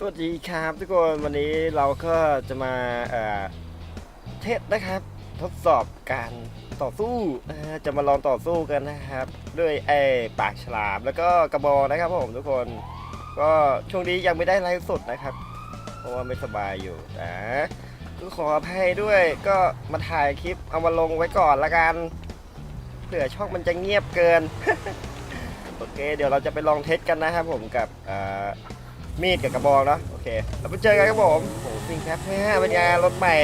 สวัสดีครับทุกคนวันนี้เราก็จะมาเเทสนะครับ ทดสอบการต่อสู้จะมาลองต่อสู้กันนะครับ ด้วยไอ้ปากฉลามแล้วก็กระบอกนะครับผมทุกคน ก็ช่วงนี้ยังไม่ได้ไลฟ์สดนะครับ เพราะว่าไม่สบายอยู่นะก็ขออภัยด้วยก็มาถ่ายคลิปเอามาลงไว้ก่อนละกันเผื่อช่องมันจะเงียบเกินโอเค เดี๋ยวเราจะไปลองเทสกันนะครับผมกับ มีดกับกระบองเนาะโอเคเราไปเจอกันครับผมโอ้สิ่งแทบแม่เป็นไงรถใหม่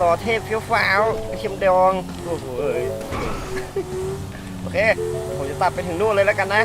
รอเทพเฟี้ยวฟ้าวกระเทียมดองโอ้โหเอ้ยโอเคผมจะตัดไปถึงนู่นเลยแล้วกันนะ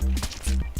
Thank you.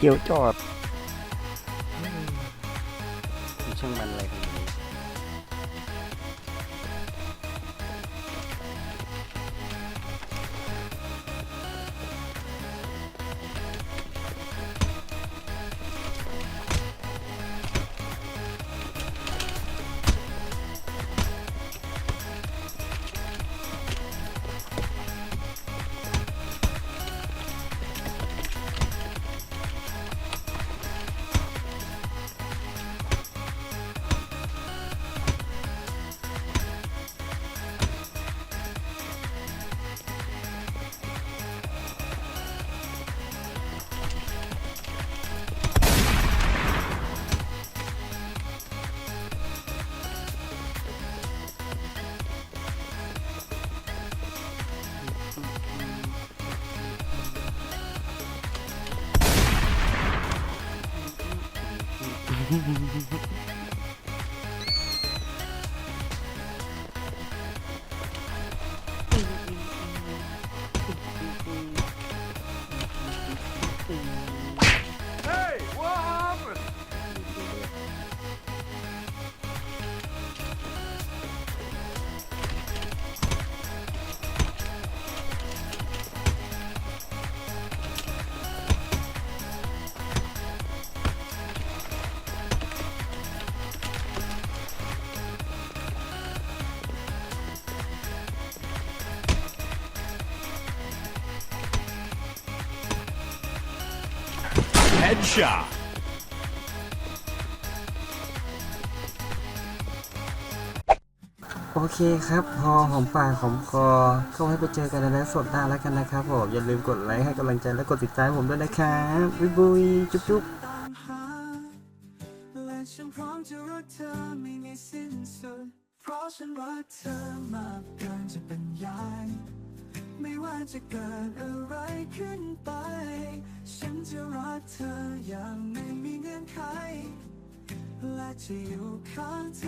เดียวจอด 哼哼哼哼 Headshot. โอเคครับ พอหอมปากหอมคอ ก็ให้ไปเจอกันในไลฟ์สดหน้าแล้วกันนะครับผม อย่าลืมกดไลค์ให้กำลังใจและกดติดตามผมด้วยนะครับบุยบุยจุ๊บจุ๊บตามหาและฉันพร้อมจะรักเธอไม่มีสิ้นสุด เพราะฉันรักเธอมากเกินจะบรรยาย ไม่ว่าจะเกิดอะไรขึ้นไป ฉันจะรักเธออย่างไม่มีเงื่อนไข และจะอยู่ข้างเธอ